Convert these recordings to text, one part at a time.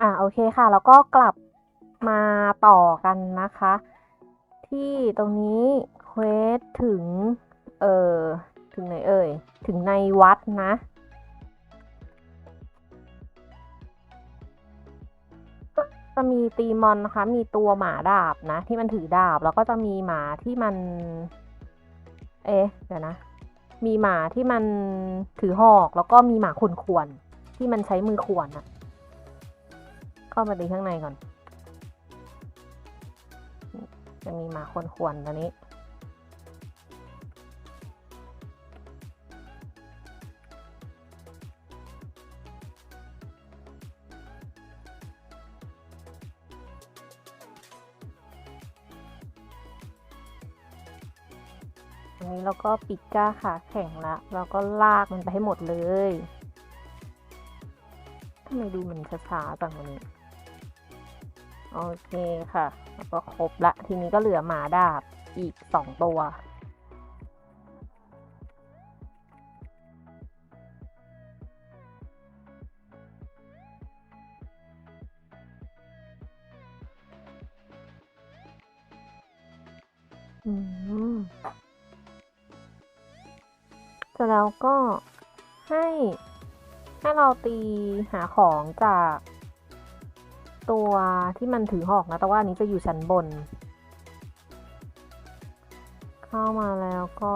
อ่าโอเคค่ะ แล้วก็กลับมาต่อกันนะคะ ที่ตรงนี้เควสถึง เออถึงไหนเอ่ย ถึงในวัดนะ จะมีตีมอนนะคะ มีตัวหมาดาบนะ ที่มันถือดาบ แล้วก็จะมีหมาที่มัน เอ๊ะ เดี๋ยวนะ มีหมาที่มันถือหอก แล้วก็มีหมาขวนขวนที่มันใช้มือขวนอะ เข้ามาตีข้างในก่อน จะมีหมาขนขวนตัวนี้ อันนี้เราก็ปิดก้าขาแข็งละเราก็ลากมันไปให้หมดเลยทำไมดูมันช้าๆจังวันนี้ โอเคค่ะแล้วก็ครบละ ทีนี้ก็เหลือหมาดาบอีกสองตัว อืมเสร็จแล้วก็ให้ให้เราตีหาของจาก ตัวที่มันถือหอกนะ แต่ว่าอันนี้จะอยู่ชั้นบน เข้ามาแล้วก็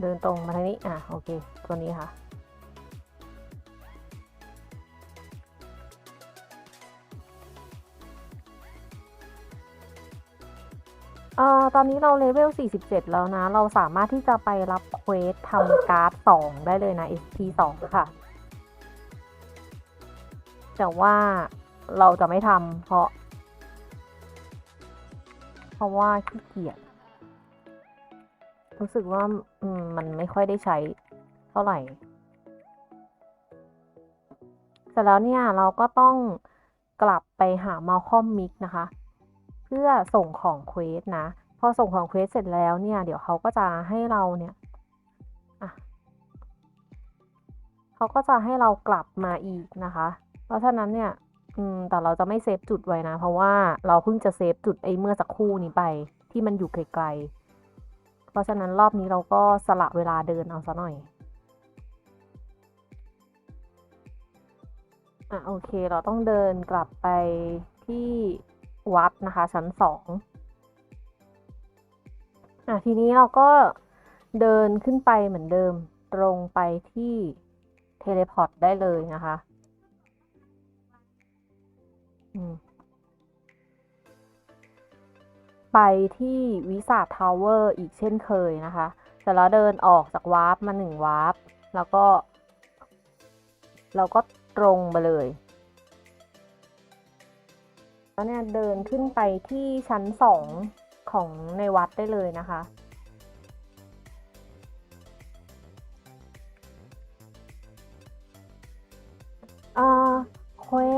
เดินตรงมาทางนี้ อะ โอเค ตัวนี้ค่ะ เอ่อ ตอนนี้เราเลเวล 47 แล้วนะ เราสามารถที่จะไปรับเควสทำการ์ด 2 ได้เลยนะ SP 2 ค่ะ แต่ว่า เราจะไม่ทำเพราะ เพราะว่าขี้เกียจรู้สึกว่ามมันไม่ค่อยได้ใช้เท่าไหร่เสร็จแล้วเนี่ยเราก็ต้องกลับไปหา Malcolm Mix นะคะ เพื่อส่งของเควสนะ พอส่งของเควสเสร็จแล้วเนี่ย เดี๋ยวเขาก็จะให้เราเนี่ยเขาก็จะให้เรากลับมาอีกนะคะ เพราะฉะนั้นเนี่ย อืมแต่เราจะไม่เซฟจุดไว้นะ เพราะว่าเราเพิ่งจะเซฟจุดไอ้เมื่อสักครู่นี้ไป ที่มันอยู่ไกลๆ เพราะฉะนั้นรอบนี้เราก็สละเวลาเดินเอาซะหน่อย อะโอเคเราต้องเดินกลับไปที่วัดนะคะ ชั้นสองอะทีนี้เราก็เดินขึ้นไปเหมือนเดิมตรงไปที่เทเลพอร์ตได้เลยนะคะ ไปที่วิสาทาวเวอร์อีกเช่นเคยนะคะเสร็จแล้วเดินออกจากวาร์ปมาหนึ่งวาร์ปแล้วก็ เราก็ตรงไปเลย แล้วเนี่ยเดินขึ้นไปที่ชั้นสองของในวัดได้เลยนะคะ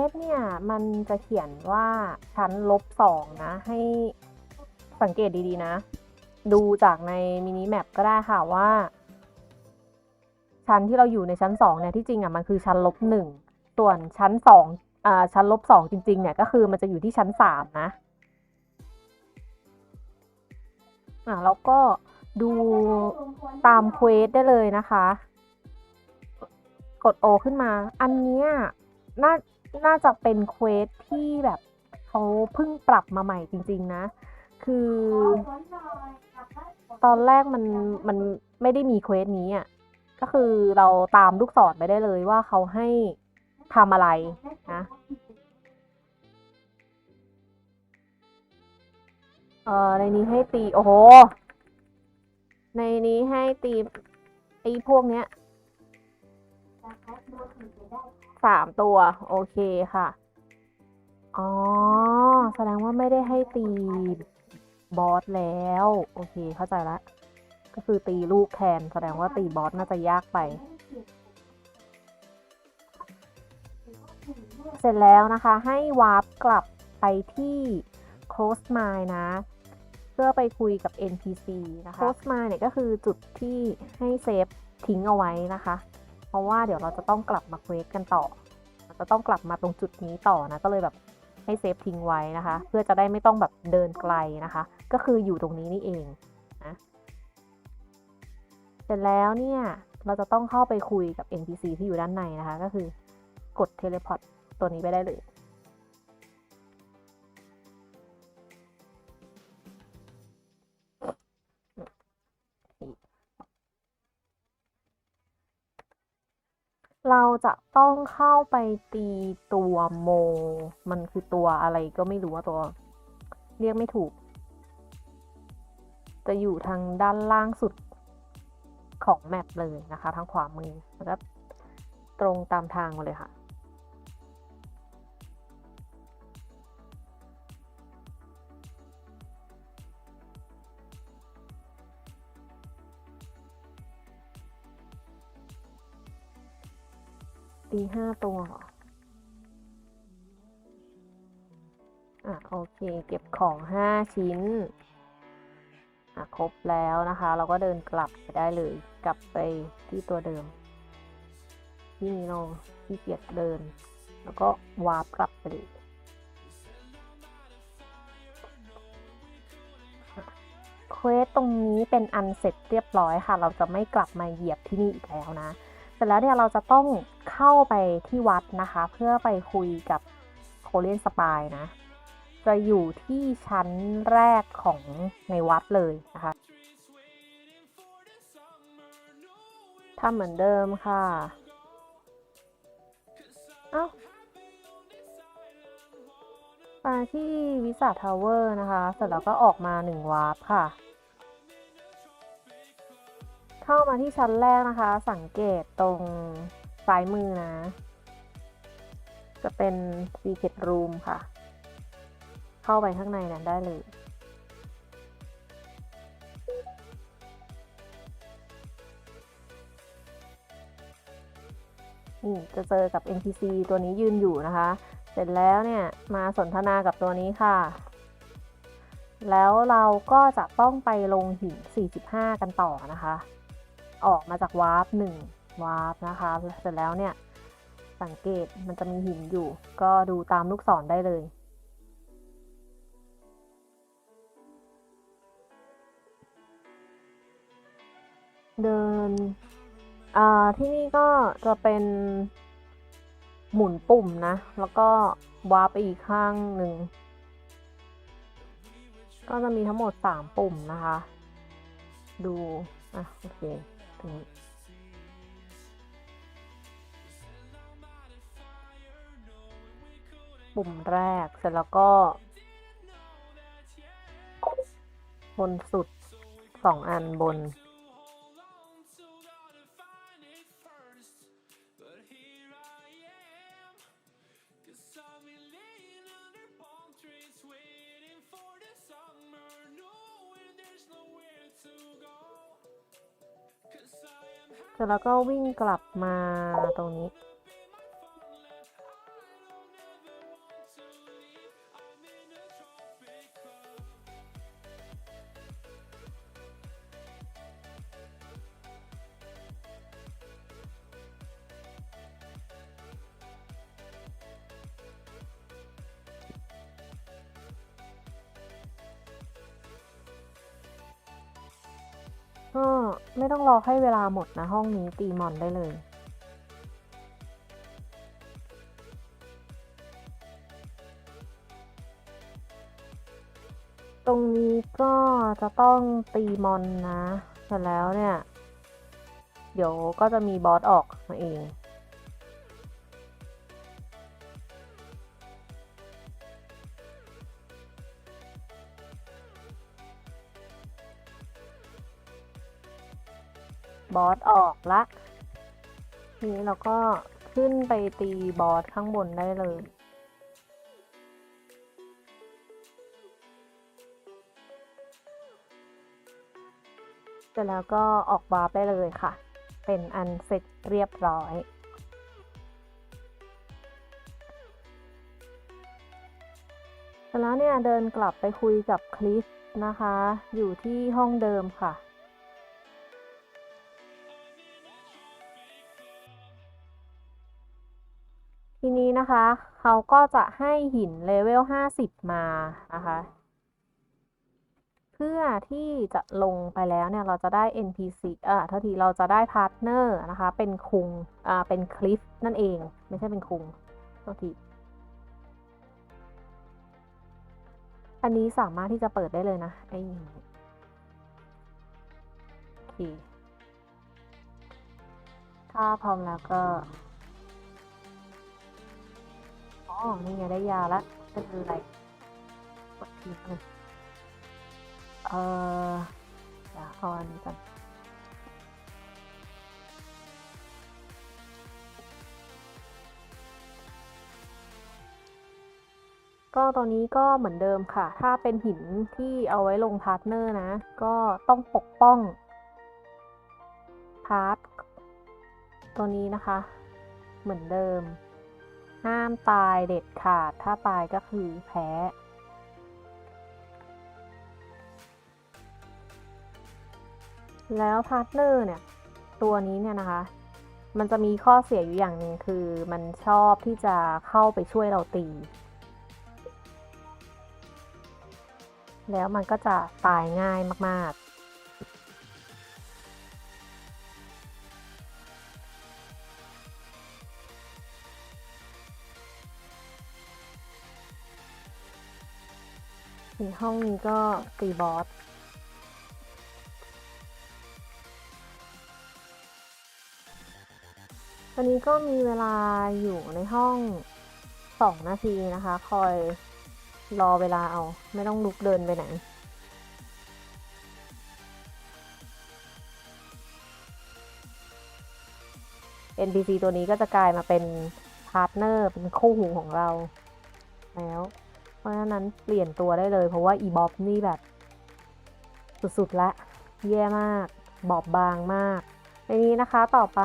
สเนี่ย มันจะเขียนว่าชั้นลบสองนะ ให้สังเกตดีๆนะ ดูจากในมินิแมปก็ได้ค่ะว่า ชั้นที่เราอยู่ในชั้นสองเนี่ยที่จริงอะมันคือชั้นลบหนึ่งส่วนชั้นสองอ่าชั้นลบสองจริง ๆ เนี่ยก็คือมันจะอยู่ที่ชั้นสามนะอ่าแล้วก็ดูตามเควสได้เลยนะคะ กดโอขึ้นมา อันเนี้ยน่า น่าจะเป็นเควสที่แบบเขาเพิ่งปรับมาใหม่จริง ๆ นะ คือตอนแรกมันมันไม่ได้มีเควสนี้อะ ก็คือเราตามลูกศรไปได้เลยว่าเขาให้ทำอะไรนะเออในนี้ให้ตี โอ้โห ในนี้ให้ตีไอ้พวกเนี้ย สามตัว โอเคค่ะ อ๋อ แสดงว่าไม่ได้ให้ตีบอสแล้ว โอเค เข้าใจละ ก็คือตีลูกแทน แสดงว่าตีบอสน่าจะยากไป เสร็จแล้วนะคะ ให้วาร์ปกลับไปที่ close mine นะ เพื่อไปคุยกับ NPC นะคะ close mine เนี่ยก็คือจุดที่ให้เซฟทิ้งเอาไว้นะคะ เพราะว่าเดี๋ยวเราจะต้องกลับมาเควสกันต่อจะต้องกลับมาตรงจุดนี้ต่อนะ ก็เลยแบบให้เซฟทิ้งไว้นะคะ เพื่อจะได้ไม่ต้องแบบเดินไกลนะคะ ก็คืออยู่ตรงนี้นี่เองนะเสร็จแล้วเนี่ยเราจะต้องเข้าไปคุยกับ NPC ที่อยู่ด้านในนะคะ ก็คือกดเทเลพอร์ตตัวนี้ไปได้เลย เราจะต้องเข้าไปตีตัวโม มันคือตัวอะไรก็ไม่รู้ว่าตัว เรียกไม่ถูก จะอยู่ทางด้านล่างสุดของแมปเลยนะคะ ทางขวามือแล้วก็ตรงตามทางมาเลยค่ะ ตีห้าตัวอะโอเค เก็บของห้าชิ้น อะ ครบแล้วนะคะ เราก็เดินกลับไปได้เลย กลับไปที่ตัวเดิม ที่นี้เราที่เกียจเดิน แล้วก็วาร์ปกลับไปเลยเควสตรงนี้เป็นอันเสร็จเรียบร้อยค่ะ เราจะไม่กลับมาเหยียบที่นี่อีกแล้วนะ เสร็จแล้วเนี่ยเราจะต้อง เข้าไปที่วัดนะคะ เพื่อไปคุยกับโคเรียนสปายนะ จะอยู่ที่ชั้นแรกของในวัดเลยนะคะทำเหมือนเดิมค่ะเอ้ามาที่วิสาทาวเวอร์นะคะ เสร็จแล้วก็ออกมาหนึ่งวาร์ปค่ะ เข้ามาที่ชั้นแรกนะคะ สังเกตตรง ซ้ายมือนะ จะเป็น Secret Room ค่ะ เข้าไปข้างในนั้นได้เลยนี่จะเจอกับ NPC ตัวนี้ยืนอยู่นะคะ เสร็จแล้วเนี่ยมาสนทนากับตัวนี้ค่ะ แล้วเราก็จะต้องไปลงหิน 45 กันต่อนะคะ ออกมาจากวาร์ป1 วาร์ปนะคะ เสร็จแล้วเนี่ย สังเกตมันจะมีหินอยู่ ก็ดูตามลูกศรได้เลย เดินอ่าที่นี่ก็จะเป็นหมุนปุ่มนะ แล้วก็วาร์ปไปอีกข้างหนึ่ง ก็จะมีทั้งหมดสามปุ่มนะคะ ดู อะ โอเคถึง ปุ่มแรก เสร็จแล้วก็บนสุดสองอันบน เสร็จแล้วก็วิ่งกลับมาตรงนี้ ก็ไม่ต้องรอให้เวลาหมดนะห้องนี้ตีมอนได้เลย ตรงนี้ก็จะต้องตีมอนนะ เสร็จแล้วเนี่ย เดี๋ยวก็จะมีบอสออกมาเอง ทีนี้เราก็ขึ้นไปตีบอสข้างบนได้เลยเสร็จแล้วก็ออกวาร์ปได้เลยค่ะ เป็นอันเสร็จเรียบร้อยเสร็จแล้วเนี่ยเดินกลับไปคุยกับคริสนะคะ อยู่ที่ห้องเดิมค่ะ ทีนี้นะคะเขาก็จะให้หินเลเวลห้าสิบมานะคะ เพื่อที่จะลงไปแล้วเนี่ยเราจะได้ NPC เอ่อเท่าทีเราจะได้พาร์ทเนอร์นะคะ เป็นคุงอ่าเป็นคลิฟนั่นเอง ไม่ใช่เป็นคุงเท่าทีอันนี้สามารถที่จะเปิดได้เลยนะไอ้โอเคถ้าพร้อมแล้วก็ นี่ไงได้ยาละก็คืออะไรกดทีนึงเออเดี๋ยวเอาอันนี้ก่อนก็ตอนนี้ก็เหมือนเดิมค่ะ ถ้าเป็นหินที่เอาไว้ลงพาร์ทเนอร์นะ ก็ต้องปกป้อง พาร์ทตัวนี้นะคะ เหมือนเดิม ห้ามตายเด็ดขาด ถ้าตายก็คือแพ้ แล้วพาร์ทเนอร์เนี่ย ตัวนี้เนี่ยนะคะ มันจะมีข้อเสียอยู่อย่างหนึ่งคือมันชอบที่จะเข้าไปช่วยเราตี แล้วมันก็จะตายง่ายมาก ในห้องนี้ก็ตีบอสตอนนี้ก็มีเวลาอยู่ในห้องสองนาทีนะคะ คอยรอเวลาเอา ไม่ต้องลุกเดินไปไหน NPC ตัวนี้ก็จะกลายมาเป็นพาร์ทเนอร์เป็นคู่หูของเราแล้ว เพราะฉะนั้นเปลี่ยนตัวได้เลย เพราะว่าอีบ๊อบนี่แบบ สุดๆละแย่มาก บอบบางมากในนี้นะคะต่อไป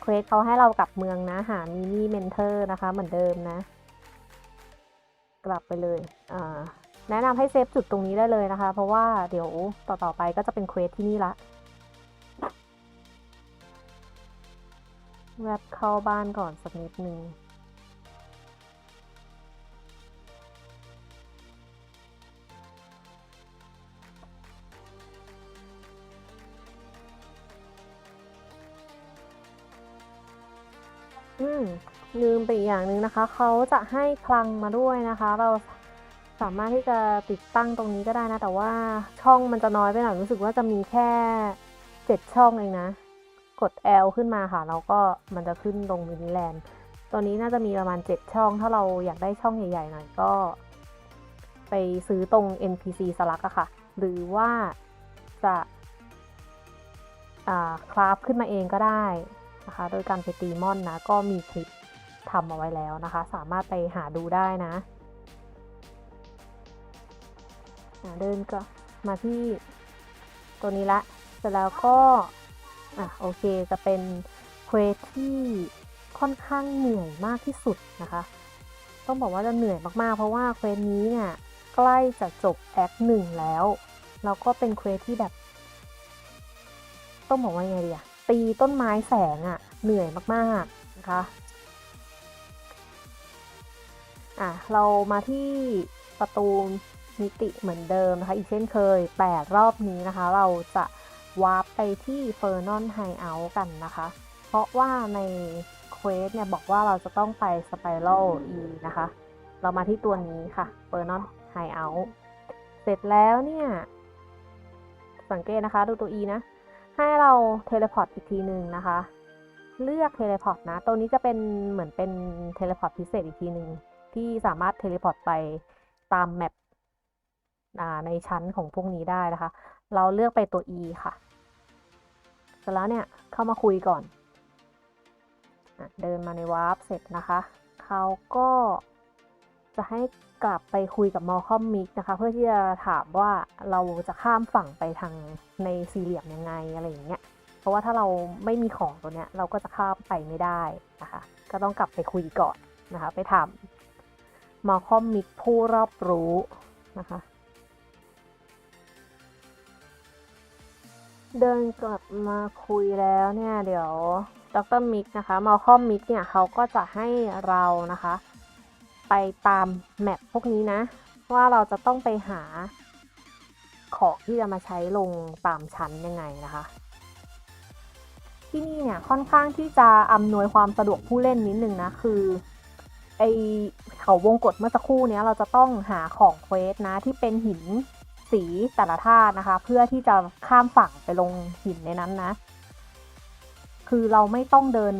เควสเขาให้เรากลับเมืองนะหามินิเมนเทอร์นะคะ เหมือนเดิมนะ กลับไปเลยอ่าแนะนำให้เซฟจุดตรงนี้ได้เลยนะคะ เพราะว่าเดี๋ยวต่อๆไปก็จะเป็นเควสที่นี่ละแวบเข้าบ้านก่อนสักนิดนึง ลืมไปอีกอย่างหนึ่งนะคะ เขาจะให้คลังมาด้วยนะคะ เราสามารถที่จะติดตั้งตรงนี้ก็ได้นะ แต่ว่าช่องมันจะน้อยไปหน่อยรู้สึกว่าจะมีแค่เจ็ดช่องเองนะ กด L ขึ้นมาค่ะ แล้วก็มันจะขึ้นลงมินิแลนด์ตัวนี้น่าจะมีประมาณเจ็ดช่อง ถ้าเราอยากได้ช่องใหญ่ๆหน่อยก็ ไปซื้อตรง NPC สลักอะค่ะ หรือว่าจะคราฟขึ้นมาเองก็ได้ นะคะ โดยการไปตีมอนนะ ก็มีคลิปทำเอาไว้แล้วนะคะ สามารถไปหาดูได้นะเดินก็มาที่ตัวนี้ละ เสร็จแล้วก็ อะโอเคจะเป็นเควสที่ค่อนข้างเหนื่อยมากที่สุดนะคะ ต้องบอกว่าจะเหนื่อยมากๆ เพราะว่าเควสนี้เนี่ยใกล้จะจบแอคหนึ่งแล้ว แล้วก็เป็นเควสที่แบบ ต้องบอกว่าไงดีอะ ตีต้นไม้แสงอะเหนื่อยมากๆนะคะอะเรามาที่ประตูมิติเหมือนเดิมนะคะอีกเช่นเคยแต่รอบนี้นะคะ เราจะวาร์ปไปที่เฟอร์นอนไฮเอาท์กันนะคะ เพราะว่าในเควสเนี่ยบอกว่าเราจะต้องไปสไปรัลอีนะคะ เรามาที่ตัวนี้ค่ะเฟอร์นอนไฮเอาท์เสร็จแล้วเนี่ย สังเกตนะคะ ดูตัว E นะ ให้เราเทเลพอร์ตอีกทีหนึ่งนะคะ เลือกเทเลพอร์ตนะ ตัวนี้จะเป็นเหมือนเป็นเทเลพอร์ตพิเศษอีกทีหนึ่งที่สามารถเทเลพอร์ตไปตามแมปในชั้นของพวกนี้ได้นะคะ เราเลือกไปตัว E ค่ะ เสร็จแล้วเนี่ยเข้ามาคุยก่อนอเดินมาในวาร์ปเสร็จนะคะ เขาก็ จะให้กลับไปคุยกับมอลคอมมิกนะคะ เพื่อที่จะถามว่าเราจะข้ามฝั่งไปทางในสี่เหลี่ยมยังไงอะไรอย่างเงี้ยเพราะว่าถ้าเราไม่มีของตัวเนี้ยเราก็จะข้ามไปไม่ได้นะคะ ก็ต้องกลับไปคุยก่อนนะคะ ไปถามมอลคอมมิกผู้รอบรู้นะคะเดินกลับมาคุยแล้วเนี่ย เดี๋ยวดรมิกนะคะมอลคอมมิกเนี่ยเขาก็จะให้เรานะคะ ไปตามแมปพวกนี้นะ ว่าเราจะต้องไปหาของที่จะมาใช้ลงตามชั้นยังไงนะคะ ที่นี่เนี่ยค่อนข้างที่จะอำนวยความสะดวกผู้เล่นนิดนึงนะ คือไอเขาวงกฏเมื่อสักครู่เนี้ยเราจะต้องหาของเควสนะที่เป็นหินสีแต่ละธาตุนะคะ เพื่อที่จะข้ามฝั่งไปลงหินในนั้นนะ คือเราไม่ต้องเดิน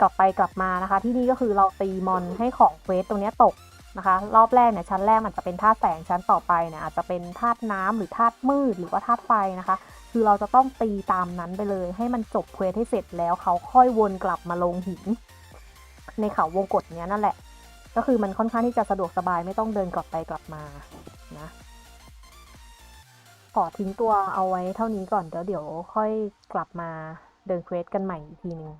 กลับไปกลับมานะคะ ที่นี่ก็คือเราตีมอนให้ของเควสตรงนี้ตกนะคะ รอบแรกเนี่ยชั้นแรกมันจะเป็นธาตุแสงชั้นต่อไปเนี่ยอาจจะเป็นธาตุน้ำหรือธาตุมืดหรือว่าธาตุไฟนะคะ คือเราจะต้องตีตามนั้นไปเลย ให้มันจบเควสให้เสร็จแล้วเขาค่อยวนกลับมาลงหิน ในเขาวงกฏเนี้ยนั่นแหละ ก็คือมันค่อนข้างที่จะสะดวกสบายไม่ต้องเดินกลับไปกลับมานะขอทิ้งตัวเอาไว้เท่านี้ก่อนเดี๋ยวเดี๋ยวค่อยกลับมาเดินเควสกันใหม่อีกทีหนึ่ง